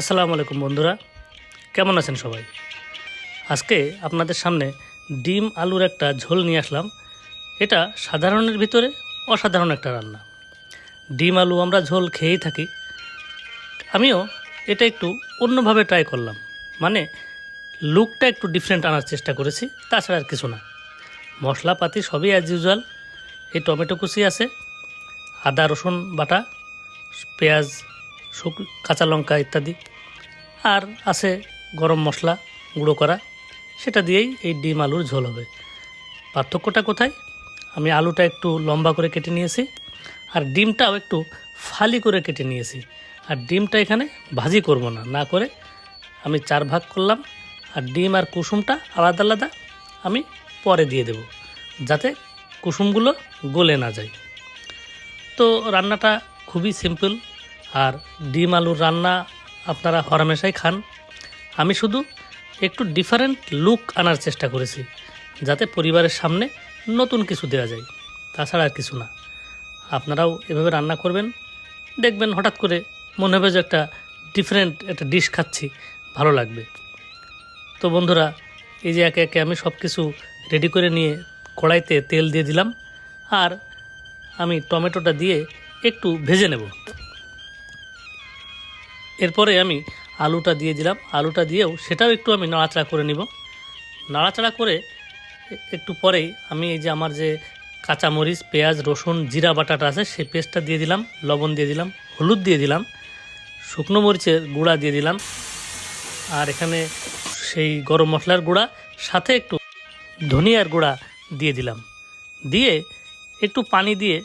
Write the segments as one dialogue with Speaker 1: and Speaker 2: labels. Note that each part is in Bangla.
Speaker 1: আসসালামু আলাইকুম বন্ধুরা। কেমন আছেন সবাই? আজকে আপনাদের সামনে ডিম আলুর একটা ঝোল নিয়ে আসলাম। এটা সাধারণের ভিতরে অসাধারণ একটা রান্না। ডিম আলু আমরা ঝোল খেয়েই থাকি। আমিও এটা একটু অন্যভাবে ট্রাই করলাম। মানে লুকটা একটু ডিফারেন্ট আনার চেষ্টা করেছি, তাছাড়া আর কিছু না। মশলাপাতি সবই অ্যাজ ইউজুয়াল এই টমেটো কুচি আছে, আদা রসুন বাটা, পেঁয়াজ শুক, কাঁচা লঙ্কা ইত্যাদি। আর আছে গরম মশলা, গুঁড়ো করা। সেটা দিয়েই এই ডিম আলুর ঝোল হবে। পার্থক্যটা কোথায়? আমি আলুটা একটু লম্বা করে কেটে নিয়েছি, আর ডিমটাও একটু ফালি করে কেটে নিয়েছি। আর ডিমটা এখানে ভাজি করব না না করে আমি চার ভাগ করলাম, আর ডিম আর কুসুমটা আলাদা আলাদা আমি পরে দিয়ে দেব, যাতে কুসুমগুলো গলে না যায়। তো রান্নাটা খুবই সিম্পল আর ডিম আলুর রান্না আপনারা হরমেশাই খান। আমি শুধু একটু ডিফারেন্ট লুক আনার চেষ্টা করেছি, যাতে পরিবারের সামনে নতুন কিছু দেওয়া যায়, তাছাড়া আর কিছু না। আপনারাও এভাবে রান্না করবেন, দেখবেন হঠাৎ করে মনে হবে যে একটা ডিফারেন্ট একটা ডিশ খাচ্ছি, ভালো লাগবে। তো বন্ধুরা, এই যে একে একে আমি সব কিছু রেডি করে নিয়ে কড়াইতে তেল দিয়ে দিলাম, আর আমি টমেটোটা দিয়ে একটু ভেজে নেব। এরপরে আমি আলুটা দিয়ে দিলাম। আলুটা দিয়েও সেটাও একটু আমি নাড়াচাড়া করে নিব। নাড়াচাড়া করে একটু পরেই আমি এই যে আমার যে কাঁচামরিচ, পেঁয়াজ, রসুন, জিরা বাটাটা আছে, সেই পেস্টটা দিয়ে দিলাম, লবণ দিয়ে দিলাম, হলুদ দিয়ে দিলাম, শুকনো মরিচের গুঁড়া দিয়ে দিলাম, আর এখানে সেই গরম মশলার গুঁড়া, সাথে একটু ধনিয়ার গুঁড়া দিয়ে দিলাম। দিয়ে একটু পানি দিয়ে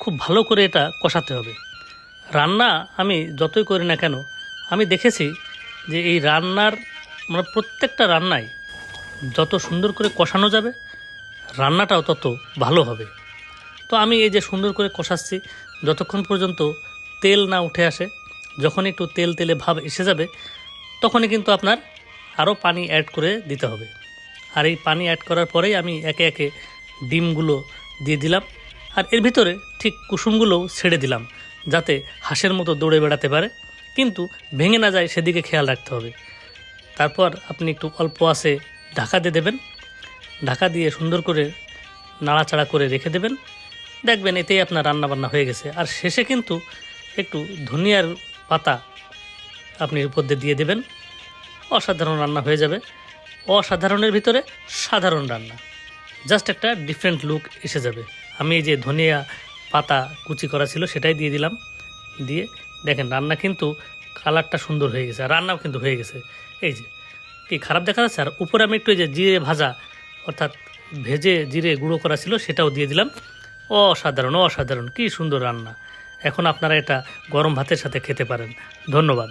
Speaker 1: খুব ভালো করে এটা কষাতে হবে। রান্না আমি যতই করি না কেন, আমি দেখেছি যে এই রান্নার মানে প্রত্যেকটা রান্নায় যত সুন্দর করে কষানো যাবে, রান্নাটাও তত ভালো হবে। তো আমি এই যে সুন্দর করে কষাচ্ছি, যতক্ষণ পর্যন্ত তেল না উঠে আসে যখন একটু তেল তেলে ভাব এসে যাবে, তখনই কিন্তু আপনার আরও পানি অ্যাড করে দিতে হবে। আর এই পানি অ্যাড করার পরেই আমি একে একে ডিমগুলো দিয়ে দিলাম, আর এর ভিতরে ঠিক কুসুমগুলোও ছেড়ে দিলাম। যাতে হাঁসের মতো দৌড়ে বেড়াতে পারে। কিন্তু ভেঙে না যায় সেদিকে খেয়াল রাখতে হবে। তারপর আপনি একটু অল্প আসে ঢাকা দিয়ে দেবেন। ঢাকা দিয়ে সুন্দর করে নাড়াচাড়া করে রেখে দেবেন। দেখবেন এতেই আপনার রান্নাবান্না হয়ে গেছে। আর শেষে কিন্তু একটু ধনিয়ার পাতা আপনি উপর দিয়ে দিয়ে দেবেন। অসাধারণ রান্না হয়ে যাবে। অসাধারণের ভিতরে সাধারণ রান্না। জাস্ট একটা ডিফারেন্ট লুক এসে যাবে। আমি এই যে ধনিয়া পাতা কুচি করা ছিল, সেটাই দিয়ে দিলাম। দিয়ে দেখেন, রান্না কিন্তু কালারটা সুন্দর হয়ে গেছে, আর রান্নাও কিন্তু হয়ে গেছে। এই যে, কি খারাপ দেখা যাচ্ছে? আর উপরে আমি একটু এই যে জিরে ভাজা, অর্থাৎ ভেজে জিরে গুঁড়ো করা ছিল, সেটাও দিয়ে দিলাম। অসাধারণ অসাধারণ, কি সুন্দর রান্না। এখন আপনারা এটা গরম ভাতের সাথে খেতে পারেন। ধন্যবাদ।